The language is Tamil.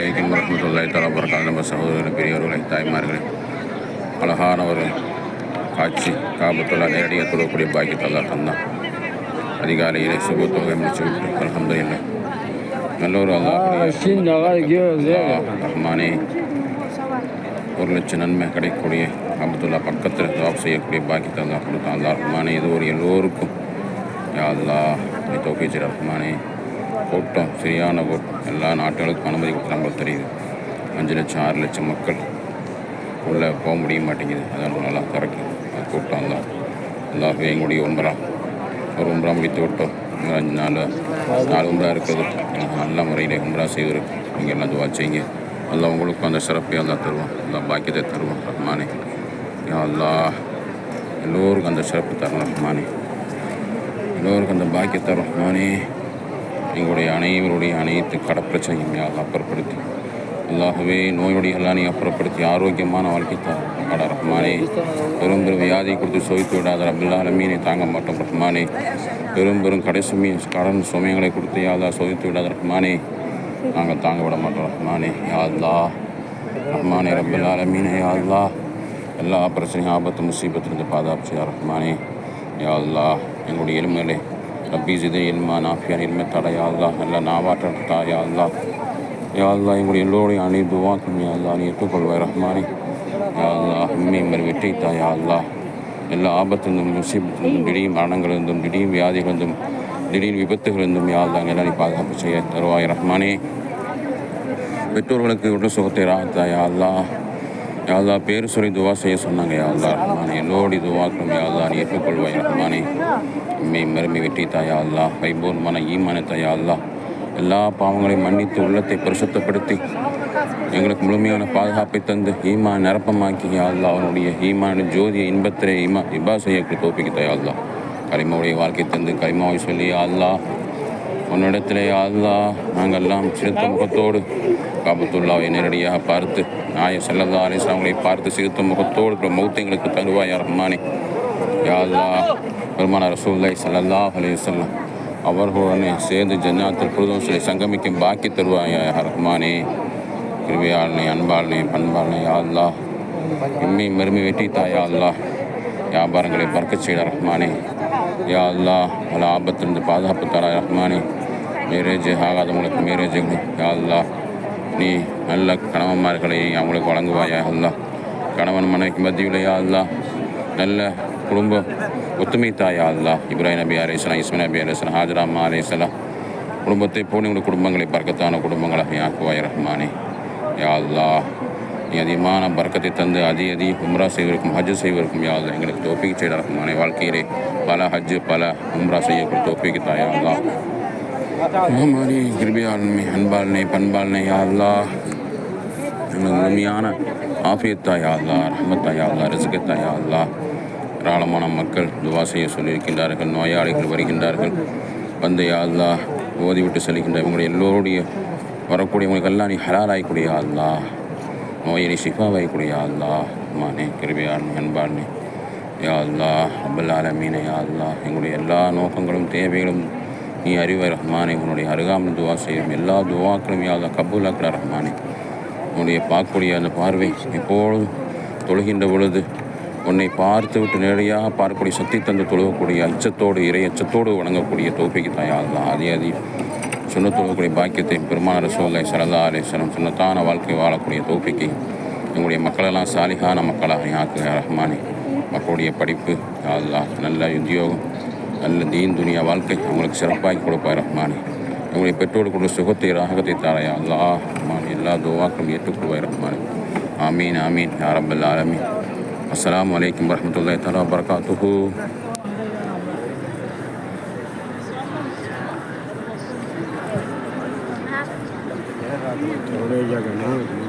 அலைக்கும் வரமத்துல்லாய் தலா வரகாத் நம்ம சகோதரர்கள் பெரியவர்களை தாய்மார்களே. அழகான ஒரு காட்சி காபத்துல்லா நேரடியாக தொழக்கூடிய பாக்கியத்தல்லா தந்தான். அதிகாலையிலே சுப தொகை முடிச்சு விட்டு அலமதுல்லை நல்ல ஒரு ரஹ்மானே. ஒரு லட்சம் நன்மை கிடைக்கக்கூடிய அப்துல்லா பக்கத்தில் ஜாப் செய்யக்கூடிய பாக்கியத்தை அல்லா கொடுத்தான் அல்லா ரஹ்மானே. இது ஒரு எல்லோருக்கும். யா அல்லா நீ தோக்கிச்சு ரஹ்மானே. கூட்டம் சரியான கூட்டம் எல்லா நாட்டுகளுக்கும் அனுமதி கொடுக்குறாங்க தெரியுது. அஞ்சு லட்சம் ஆறு லட்சம் மக்கள் உள்ளே போக முடிய மாட்டேங்குது. அதான் நல்லா திறக்கு அது கூட்டம் தான். எல்லாருக்கும் எங்களுடைய உம்பரா ஒரு உம்பரா முடித்து விட்டோம் அஞ்சு நாள் நாலு உம்பரா இருக்குது நல்ல முறையில் உம்பரா செய்வதற்கு நீங்கள் எல்லாம் துவா செய்யுங்க. எல்லாம் உங்களுக்கும் அந்த சிறப்பையாக தான் தருவோம் எல்லாம் பாக்கியத்தை தருவோம் ரஹ்மானே. எல்லா எல்லோருக்கும் அந்த சிறப்பு தரும் ரஹ்மானே. எல்லோருக்கும் அந்த பாக்கியத்தை ரஹ்மானே. எங்களுடைய அனைவருடைய அனைத்து கடப்பிரச்சனையும் யாரும் அப்புறப்படுத்தி அல்லாகவே நோயுடைய எல்லாம் நீ அப்புறப்படுத்தி ஆரோக்கியமான வாழ்க்கை தான் அட ரஹ்மானே. பெரும் பெரும் வியாதியை கொடுத்து சோய்த்து விடாத ரபில்லாலுமே மீனை தாங்க மாட்டோம் ரஹ்மானே. பெரும் பெரும் கடைசி கடன் சுமையங்களை கொடுத்து யாதா சோதித்து விடாத ரஹ்மானே. நாங்கள் தாங்க விட மாட்டோம் ரஹ்மானே. யாழ்லா ரஹ்மானே ரபில்லா மீனே யாழ்லா எல்லா பிரச்சனையும் ஆபத்து முசீபத்திலிருந்து பாதுகாப்பு ரஹ்மானே. யாழ்லா எங்களுடைய எலும்புகளை ரப்பி ஜிதே இல்மா நாஃபியான் இல்ம தடை யாழ்லா நல்ல நாவாற்ற தா யாழ்லா யாழ்லா எங்களுடைய எல்லோருடைய அணி துவாக்கும் யாழ்லா நீ ஏற்றுக்கொள்வாய் ரஹ்மானி. யாழ்லா உண்மை மறு வெற்றி தா யாழ்லா எல்லா ஆபத்திலிருந்தும் முசீபத்திலிருந்தும் திடீர் மரணங்களிலிருந்தும் திடீர் வியாதிகளிருந்தும் திடீர் விபத்துகளிலிருந்தும் யாழ்லா எல்லாம் நீ பாதுகாப்பு செய்ய தருவாய் ரஹ்மானே. பெற்றோர்களுக்கு உடல் சுகத்தை ராத்தா யாழ்லா யாழ்லா பேர் சொல்லி துவா செய்ய சொன்னாங்க யாழ்லா ரஹ்மானே. எல்லோடி துவாக்கும் யாழ்லா நீ ஏற்றுக்கொள்வாய் ரஹ்மானே. உண்மை மருமை வெற்றி தாயா வைபூர்மான ஈமான தாயா எல்லா பாவங்களையும் மன்னித்து உள்ளத்தை பரிசுத்தப்படுத்தி எங்களுக்கு முழுமையான பாதுகாப்பை தந்து ஈமா நிரப்பமாக்கி யா அவனுடைய ஈமான ஜோதிய இன்பத்திலே ஈமா இபா செய்ய தோப்பிக்கு தயா கரிமாவுடைய வாழ்க்கை தந்து கரிமாவை சொல்லி யா அல்லா உன்னிடத்திலே அல்லா நாங்கள் எல்லாம் சிறுத்த முகத்தோடு காபத்துல்லாவை நேரடியாக பார்த்து நாய செல்லல்லா அலிஸ்லாமங்களை பார்த்து சிறுத்த முகத்தோடு மௌத்தை எங்களுக்கு தருவாய் ரஹ்மானே? யா அல்லா பெருமான ரசூல்லாய் சல்லல்லா அலி வல்லம் அவர்களுடனே சேர்ந்து ஜன்னாத்தில் புரிதம் சொல்லி சங்கமிக்கும் பாக்கி தருவாயா ரஹ்மானே? கிருவியாளனே அன்பாளனே பண்பாளனே யா அல்லா இம்மை மருமை வெட்டி தாயா அல்லா வியாபாரங்களை பறக்கச் செய்த ரஹ்மானே. யா அல்லா பல ஆபத்திலிருந்து பாதுகாப்பு தரா ரஹ்மானி மேரேஜ் ஆகாதவங்களுக்கு மேரேஜ் யா அல்லா நீ நல்ல கணவன்மார்களை அவங்களுக்கு வழங்குவாயா அல்லா கணவன் மனைவிக்கு மத்தியில் யா அல்லா நல்ல குடும்ப ஒத்துமை தாயா அல்லா இப்ராஹிம் நபி அலேஸ்லாம் இஸ்மன் நபி அலேஸ்லாம் ஹாஜராமா அம்மா அலேஸ்லாம் குடும்பத்தை போனவங்களுடைய குடும்பங்களை பறக்கத்தான குடும்பங்களாக ஆக்குவாய் ரஹ்மானி. யா அல்லா நீ அதிகமான பறக்கத்தை தந்து அதி அதி உம்ரா செய்வதற்கும் ஹஜ் செய்வதற்கும் யாவது எங்களுக்கு தோப்பிக்கு செய்தாகும் ரஹ்மானே வாழ்க்கையிலே பல ஹஜ் பல உம்ரா செய்யக்கூடிய தோப்பிக்கு தாயா அல்லா. ரஹ்மானே கிருபியாளனே அன்பாளனே பண்பாளனே யா அல்லா. எங்களுக்கு முழுமையான ஆஃபியத்தா யா அல்லா ரஹ்மத்தா யா அல்லா ரிசுக்கத்தா யா அல்லா. ஏராளமான மக்கள் துவா செய்ய சொல்லியிருக்கின்றார்கள் நோயாளிகள் வருகின்றார்கள். வந்து யா ஓதிவிட்டு செல்கின்ற இவங்களுடைய எல்லோருடைய வரக்கூடியவங்களுக்கெல்லாம் நீ ஹலாலாய்க்கூடிய அல்லா சிஃபாவை கூட ஷிஃபாவாய்க்கூடிய அல்லா மானே கிருபியானே அன்பானே யா அல்லா அபுல் ஆலமீனே யா அல்லா எங்களுடைய எல்லா நோக்கங்களும் தேவைகளும் நீ அறிவை ரஹ்மானே உன்னுடைய அருகாமல் துவா செய்யும் எல்லா துவாக்களும் யா அல்லா கபூலாக்கிற ரஹ்மானே உன்னுடைய பார்க்கக்கூடிய அந்த பார்வை எப்பொழுதும் தொழுகின்ற பொழுது உன்னை பார்த்து விட்டு நேரடியாக பார்க்கக்கூடிய சக்தி தந்து தொழுகக்கூடிய அச்சத்தோடு இறை அச்சத்தோடு வணங்கக்கூடிய தோப்பிக்கு தாயாகலாம் அதே அதிகம் சுண்ணத்து தொழுகக்கூடிய பாக்கியத்தை பெருமான ரசோலை சரதா அலேஸ்வரம் சுண்ணத்தான வாழ்க்கை வாழக்கூடிய தோப்பிக்கு எங்களுடைய மக்களெல்லாம் சாலிகான மக்களாக ஆக்குக ரஹ்மானி. மக்களுடைய படிப்பு அல்லா நல்ல உத்தியோகம் நல்ல தீன் துனியா வாழ்க்கை அவங்களுக்கு சிறப்பாக கொடுப்பாய் ரஹ்மானி. எங்களுடைய பெற்றோர் சுகத்தை ராகத்தை தாரையா அல்லா ரஹ்மான் எல்லா துவாக்களும் ஏற்றுக்கொள்வாய் ரஹ்மான். ஆமீன் ஆமீன் யாரபல் ஆலமீன். அஸ்லாம் வலைக்கம் வரமத்துல்லாஹி தலா வபரகாத்துஹு Ahora ella.